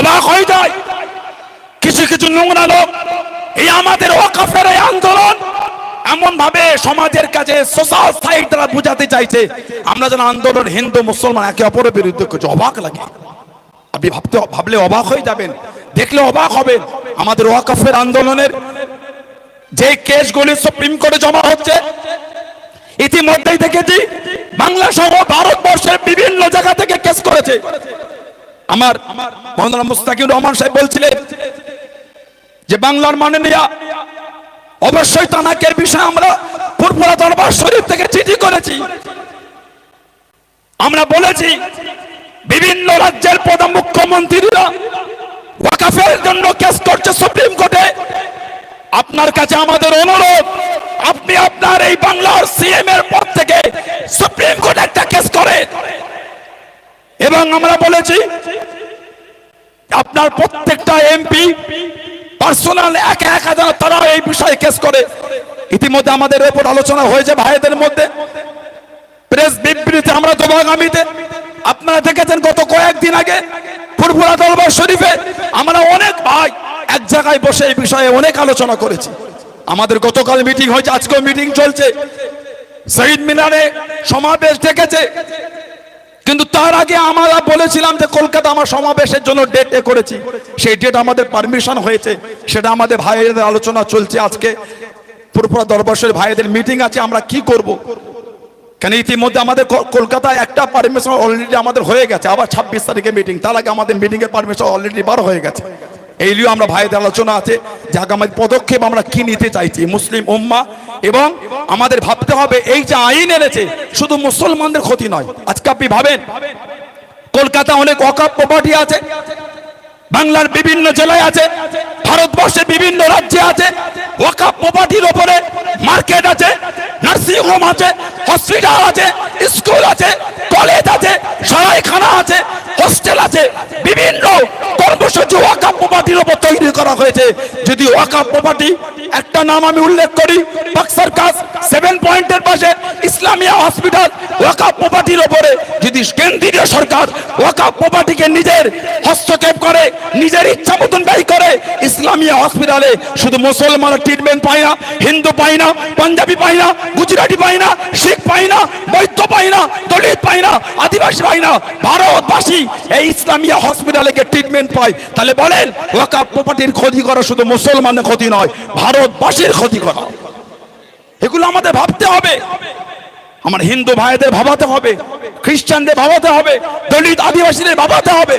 অবাক হয়ে যায়। কিছু কিছু নোংরা লোক এই আমাদের ওয়াকাফের এই আন্দোলন এমন ভাবে সমাজের কাছে সোশ্যাল সাইড দ্বারা বুঝাতে চাইছে। আমরা যেন আন্দোলন হিন্দু, মুসলমান একে অপরের বিরুদ্ধে করছি অবাক লাগে। আপনি ভাবতে ভাবলে অবাক হয়ে যাবেন, দেখলে অবাক হবেন। আমাদের ওয়াকাফের আন্দোলনের যে কেসগুলি সুপ্রিম কোর্টে জমা হচ্ছে, ইতিমধ্যেই দেখেছি বাংলা সহ ভারতবর্ষের বিভিন্ন জায়গা থেকে কেস করেছে। আমার মহানা মুস্তাকিম রহমান সাহেব বলছিলেন যে বাংলার মাননীয়া অবশ্যই তানাকের বিষয়ে আমরা ফুরফুরা দরবার শরীফ থেকে চিঠি করেছি। আমরা বলেছি, বিভিন্ন রাজ্যের প্রধান মুখ্যমন্ত্রীরা ওয়াকাফের জন্য কেস করছে সুপ্রিম কোর্টে। আপনার কাছে আমাদের অনুরোধ, আপনি আপনার এই বাংলার সিএম এর পদ থেকে সুপ্রিম কোর্টে এবং আমরা বলেছি, আপনার প্রত্যেকটা এমপি পার্সোনাল একা একা যেন তারা এই বিষয়ে কেস করে। ইতিমধ্যে আমাদের রেপোর্ট আলোচনা হয়েছে ভাইদের মধ্যে। প্রেস বিবৃতি আমরা দোভাগামীতে আপনারা দেখেছেন গত কয়েকদিন আগে ফুরফুরা দরবার শরীফে আমরা অনেক ভাই এক জায়গায় বসে এই বিষয়ে অনেক আলোচনা করেছি। আমাদের গতকাল মিটিং হয়েছে, আজকেও মিটিং চলছে। শহীদ মিনারে সমাবেশ ডেকেছে কিন্তু তার আগে আমরা বলেছিলাম যে কলকাতা আমার সমাবেশের জন্য ডেট এ করেছি। সেই ডেট আমাদের পারমিশন হয়েছে। সেটা আমাদের ভাইয়েদের আলোচনা চলছে আজকে। পুরোপুরা দরবারের ভাইয়েদের মিটিং আছে, আমরা কি করব। কেন ইতিমধ্যে আমাদের কলকাতায় একটা পারমিশন অলরেডি আমাদের হয়ে গেছে। আবার ছাব্বিশ তারিখে মিটিং তার আগে আমাদের মিটিংয়ের পারমিশন অলরেডি বার হয়ে গেছে। এই নিয়েও আমরা ভাইদের আলোচনা আছে। যে আগামী পদক্ষেপ আমরা কি নিতে চাইছি, মুসলিম উম্মা এবং আমাদের ভাবতে হবে এই যে আইন এনেছে, শুধু মুসলমানদের ক্ষতি নয়। আজকে আপনি ভাবেন? কলকাতা অনেক অকাপ প্রপার্টি আছে বাংলার বিভিন্ন জেলায় আছে। ভারতবর্ষের বিভিন্ন রাজ্যে আছে, ওয়াকাপ প্রপার্টির ওপরে মার্কেট আছে, নার্সিং হোম আছে, হসপিটাল আছে, স্কুল আছে, কলেজ আছে, সরাইখানা আছে, হোস্টেল আছে, বিভিন্ন কর্মসূচি ওয়াকাপ প্রপার্টির ওপর তৈরি করা হয়েছে। যদি ওয়াকাপ প্রপার্টি একটা নাম আমি উল্লেখ করি বাক্সার কাজ সেভেন পয়েন্টের পাশে ইসলামিয়া হসপিটাল ওয়াকাপ প্রপার্টির ওপরে। যদি কেন্দ্রীয় সরকার ওয়াকাপ প্রপার্টিকে নিজের হস্তক্ষেপ করে, নিজের ইচ্ছা মতন ব্যয় করে ইসলামিয়া হসপিটালে শুধু মুসলমান ট্রিটমেন্ট পায় না, হিন্দু পায় না, পাঞ্জাবি পায় না, গুজরাটি পায় না, শিখ পায় না বৈদ্য পায় না, দলিত পায় না, আদিবাসী পায় না, ভারতবাসী এই ইসলামিয়া হসপিটালে ট্রিটমেন্ট পায়। তাহলে বলেন ওয়াকাপ প্রপার্টির ক্ষতি করা শুধু মুসলমানের ক্ষতি নয়, ভারতবাসীর ক্ষতি করা। এগুলো আমাদের ভাবতে হবে। আমার হিন্দু ভাইদের ভাবাতে হবে, খ্রিস্টানদের ভাবাতে হবে, দলিত আদিবাসীদের ভাবাতে হবে।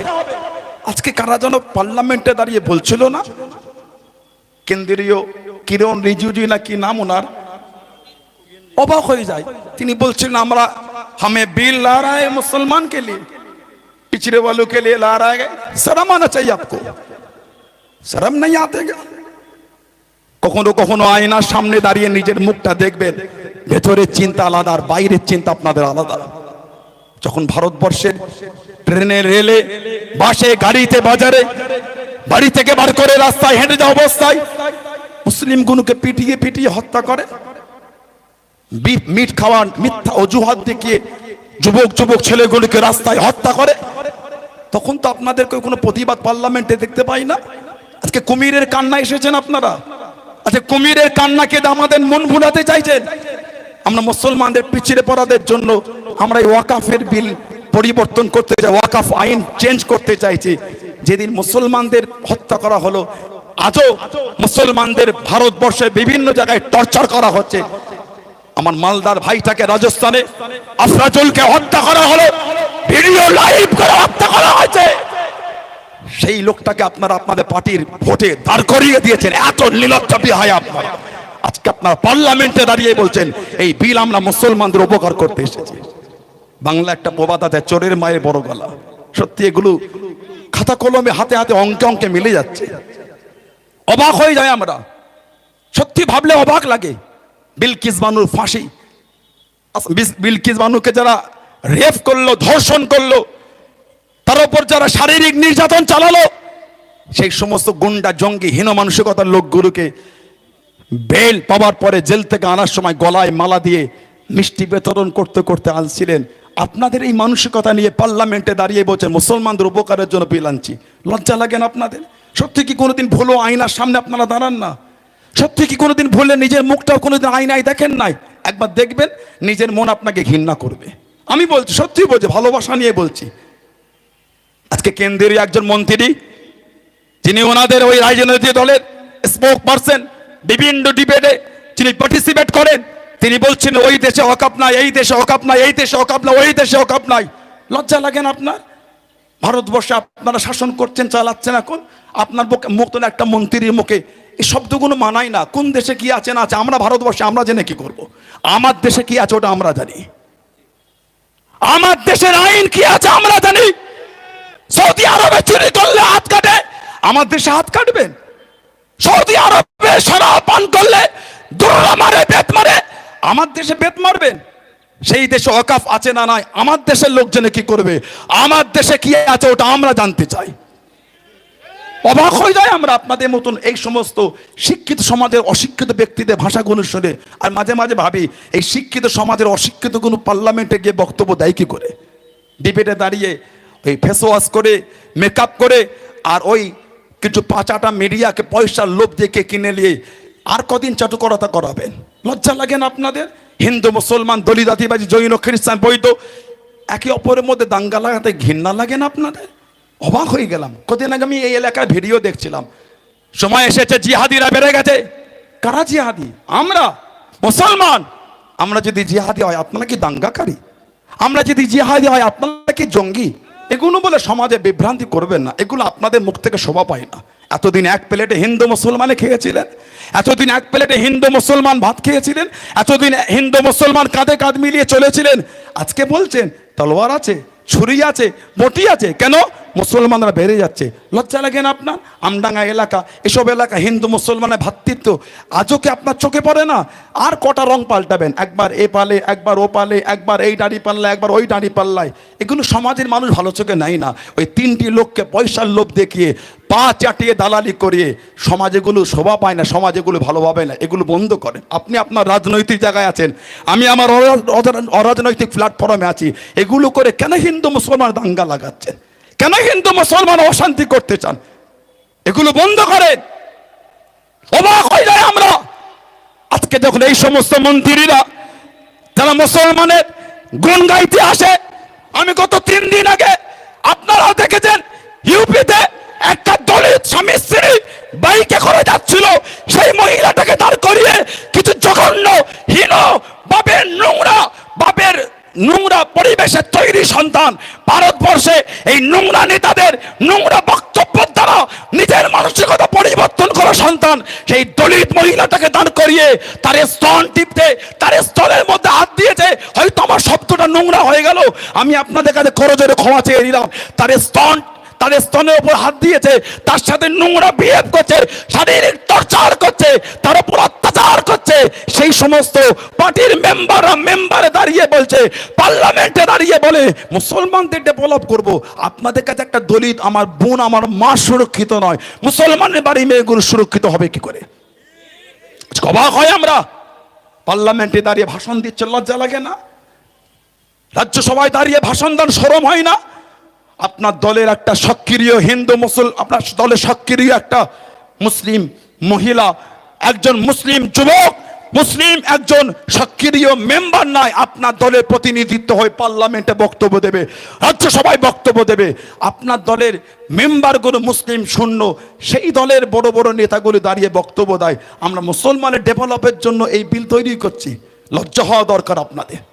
আজকে কারা যেন পার্লামেন্টে দাঁড়িয়ে বলছিল না? কেন্দ্রীয় কিরণ রিজিজু না কি নাম ওনার অবাক হয়ে যায় তিনি বলছিলেন আমরা हमें बिल ला रहा है मुसलमान के लिए पिछड़े वालों के लिए ला रहा है शर्म आना चाहिए आपको शर्म नहीं आते क्या কখনো কখনো আয়নার সামনে দাঁড়িয়ে নিজের মুখটা দেখবেন ভেতরের চিন্তা আলাদা আর বাইরের চিন্তা আপনাদের আলাদা যখন ভারতবর্ষের ট্রেনে রেলে বাসে গাড়িতে বাজারে বাড়ি থেকে বার করে রাস্তায় হেঁটে যাওয়া অবস্থায় মুসলিম গুনুকে পিটিয়ে পিটিয়ে হত্যা করে। মিট খাওয়ান মিথ্যা অজুহাত দেখিয়ে যুবক যুবক ছেলেগুলিকে রাস্তায় হত্যা করে। তখন তো আপনাদেরকে কোনো প্রতিবাদ পার্লামেন্টে দেখতে পাই না। আজকে কুমিরের কান্না এসেছেন আপনারা? আচ্ছা কুমিরের কান্নাকে আমাদের মন ভুলাতে চাইছেন, আমরা মুসলমানদের পিছিয়ে পড়াদের জন্য আমরা এই ওয়াকাফের বিল পরিবর্তন করতে চাই, ওয়াকাফ আইন চেঞ্জ করতে চাইছি। যেদিন মুসলমানদের হত্যা করা হলো, আজও মুসলমানদের ভারতবর্ষে বিভিন্ন জায়গায় টর্চার করা হচ্ছে। আমার মালদার ভাইটাকে রাজস্থানে আফরাজুলকে হত্যা করা হলো, ভিডিও লাইভ করে হত্যা করা হয়েছে। সেই লোকটাকে আপনারা আপনাদের পার্টির ভোটে দাঁড় করিয়ে দিয়েছেন, এত নীলচ্ছাপি হয় আপনারা। আজকে আপনারা পার্লামেন্টে দাঁড়িয়ে বলছেন, এই বিল আমরা মুসলমানদের উপকার করতে এসেছি। বাংলা একটা প্রবাদ আছে, চোরের মায়ের বড় গলা। সত্যি এগুলো খাতা কলমে হাতে হাতে অঙ্কে অঙ্কে মিলে যাচ্ছে। অবাক হয়ে যায় আমরা। সত্যি ভাবলে অবাক লাগে। বিলকিস বানুর ফাঁসি। বিলকিস বানুকে যারা রেপ করল, ধর্ষণ করল, তার উপর যারা শারীরিক নির্যাতন চালালো, সেই সমস্ত গুন্ডা, জঙ্গি, হীন মানসিকতার লোকগুলোকে বেল পাওয়ার পরে জেল থেকে আনার সময় গলায় মালা দিয়ে মিষ্টি বিতরণ করতে করতে আনছিলেন আপনাদের এই মানসিকতা নিয়ে পার্লামেন্টে দাঁড়িয়ে বলছেন, মুসলমানদের উপকারের জন্য বিল আনছি। লজ্জা লাগে না আপনাদের? সত্যি কি কোনোদিন ভুলো আয়নার সামনে আপনারা দাঁড়ান না? সত্যি কি কোনোদিন ভুললে নিজের মুখটাও কোনোদিন আয়নায় দেখেন নাই? একবার দেখবেন, নিজের মন আপনাকে ঘৃণা করবে। আমি বলছি সত্যি বলছি, ভালোবাসা নিয়ে বলছি। আজকে কেন্দ্রীয় একজন মন্ত্রী, যিনি ওনাদের ওই রাজনৈতিক দলের স্পোক পারসন বিভিন্ন ডিবেটে যিনি পার্টিসিপেট করেন। তিনি বলছেন, ওই দেশে অকাপ নাই, এই দেশে অকাপ নাই, এই দেশে অকাপ নাই, ওই দেশে অকাপ নাই। লজ্জা লাগেন আপনার? ভারতবর্ষে আপনারা শাসন করছেন, চালাচ্ছেন এখন। আপনার মতন একটা মন্ত্রীর মুখে। এই শব্দগুলো মানাই না। কোন দেশে কি আছে, না আছে, আমরা ভারতবর্ষে, আমরা জেনে কি করব। আমার দেশে কি আছে, ওটা আমরা জানি। আমার দেশের আইন কি আছে, আমরা জানি। সৌদি আরবে চুরি করলে হাত কাটে, আমার দেশে হাত কাটবেন। সৌদি আরবে শরাব পান করলে দোলা মারে, বেত মারে আমার দেশে বেত মারবেন? সেই দেশে অকাফ আছে না নাই? আমার দেশের লোকজনে কি করবে? আমার দেশে কি আছে ওটা আমরা জানতে চাই। অবাক হয়ে যায় আমরা আপনাদের মতন এই সমস্ত শিক্ষিত সমাজের অশিক্ষিত ব্যক্তিদের ভাষাগুলো শুনে আর মাঝে মাঝে ভাবি, এই শিক্ষিত সমাজের অশিক্ষিত কোনো পার্লামেন্টে গিয়ে বক্তব্য দেয় কি করে? ডিবেটে দাঁড়িয়ে ওই ফেস ওয়াশ করে মেকআপ করে, আর ওই কিছু পাঁচাটা মিডিয়াকে পয়সার লোভ দেখে কিনে নিয়ে আর কদিন চাটুকরতা করাবেন। লজ্জা লাগে না আপনাদের? হিন্দু, মুসলমান দলিত আদিবাসী জৈন, খ্রিস্টান, বৈধ, একে অপরের মধ্যে দাঙ্গা লাগাতে ঘৃণা লাগে না আপনাদের? অবাক হয়ে গেলাম। কদিন আগে আমি এই এলাকায় ভিডিও দেখছিলাম। সময় এসেছে, জিহাদিরা বেড়ে গেছে। কারা জিহাদি? আমরা? মুসলমান? আমরা যদি জিহাদি হয়, আপনারা কি দাঙ্গাকারী? আমরা যদি জিহাদি হয়, আপনারা কি জঙ্গি? এগুলো বলে সমাজে বিভ্রান্তি করবেন না। এগুলো আপনাদের মুখ থেকে শোভা পায় না। এতদিন এক প্লেটে হিন্দু মুসলমানে খেয়েছিলেন, এতদিন এক প্লেটে হিন্দু মুসলমান ভাত খেয়েছিলেন, এতদিন হিন্দু মুসলমান কাঁধে কাঁধ মিলিয়ে চলেছিলেন। আজকে বলছেন, তলোয়ার আছে, ছুরি আছে, বটি আছে, কেন? মুসলমানরা বেড়ে যাচ্ছে। লজ্জা লাগে না আপনার? আমডাঙ্গা এলাকা, এসব এলাকা হিন্দু মুসলমানের ভাতৃত্ব। আজও কি আপনার চোখে পড়ে না? আর কটা রং পাল্টাবেন? একবার এ পালে, একবার ও পালে, একবার এই দাড়ি পাল্লা একবার ওই দাড়ি পাল্লায়। এগুলো সমাজের মানুষ ভালো চোখে নেয় না। ওই তিনটি লোককে পয়সার লোভ দেখিয়ে, পা চাটিয়ে দালালি করিয়ে সমাজেগুলো শোভা পায় না সমাজেগুলো ভালোভাবে না, এগুলো বন্ধ করেন। আপনি আপনার রাজনৈতিক জায়গায় আছেন। আমি আমার অরা- অরা- অরাজনৈতিক প্ল্যাটফর্মে আছি। এগুলো করে কেন হিন্দু মুসলমান দাঙ্গা লাগাচ্ছেন? কেন হিন্দু মুসলমান অশান্তি করতে চান? এগুলো বন্ধ করে অবাক হয়ে যায় আমরা। আজকে যখন এই সমস্ত মন্ত্রীরা তারা মুসলমানের গুণ গাইতে আসে, আমি গত তিন দিন আগে আপনারা দেখেছেন, ইউপিতে একটা দলিত স্বামী স্ত্রী বাইকে করে যাচ্ছিল সেই মহিলাটাকে দাঁড় করিয়ে কিছু জঘন্য হীন বাপের নোংরা বাপের নোংরা পরিবেশের তৈরি সন্তান ভারতবর্ষে নোংরা নেতাদের নোংরা বক্তব্য দ্বারা নিজের মানসিকতা পরিবর্তন করা সন্তান, সেই দলিত মহিলাটাকে দান করিয়ে তার স্তন টিপতে, তার স্তনের মধ্যে হাত দিয়েছে, হয়তো আমার শব্দটা নোংরা হয়ে গেল, আমি আপনাদের কাছে করজোরে ক্ষমা চেয়ে নিলাম। তার স্তন, তার স্তনের উপর হাত দিয়েছে, তার সাথে নোংরা বিহেভ করছে, শারীরিক টর্চার করছে তার সমস্ত পার্টির মেম্বাররা মেম্বারে দাঁড়িয়ে বলছে, পার্লামেন্টে দাঁড়িয়ে বলে, মুসলমানদের ডেভেলপ করব। আপনাদের কাছে একটা দলিত, আমার বোন, আমার মা সুরক্ষিত নয়। মুসলমানের বাড়ি মেয়েগুলো সুরক্ষিত হবে কি করে? অবাক হয় আমরা। পার্লামেন্টে দাঁড়িয়ে ভাষণ দিচ্ছে, লজ্জা লাগে না? রাজ্যসভায় দাঁড়িয়ে ভাষণ দেন, সরম হয় না? আপনার দলের একটা সক্রিয় হিন্দু মুসল, আপনার দলের সক্রিয় একটা মুসলিম মহিলা, একজন মুসলিম যুবক মুসলিম একজন সক্রিয় মেম্বার নয়, আপনার দলের প্রতিনিধিত্ব হয়ে, পার্লামেন্টে বক্তব্য দেবে, রাজ্যসভায় বক্তব্য দেবে। আপনার দলের মেম্বারগুলো মুসলিম শূন্য, সেই দলের বড় বড় নেতাগুলো দাঁড়িয়ে বক্তব্য দেয়। আমরা মুসলমানের ডেভেলপের জন্য এই বিল তৈরি করছি। লজ্জা হওয়া দরকার আপনাদের।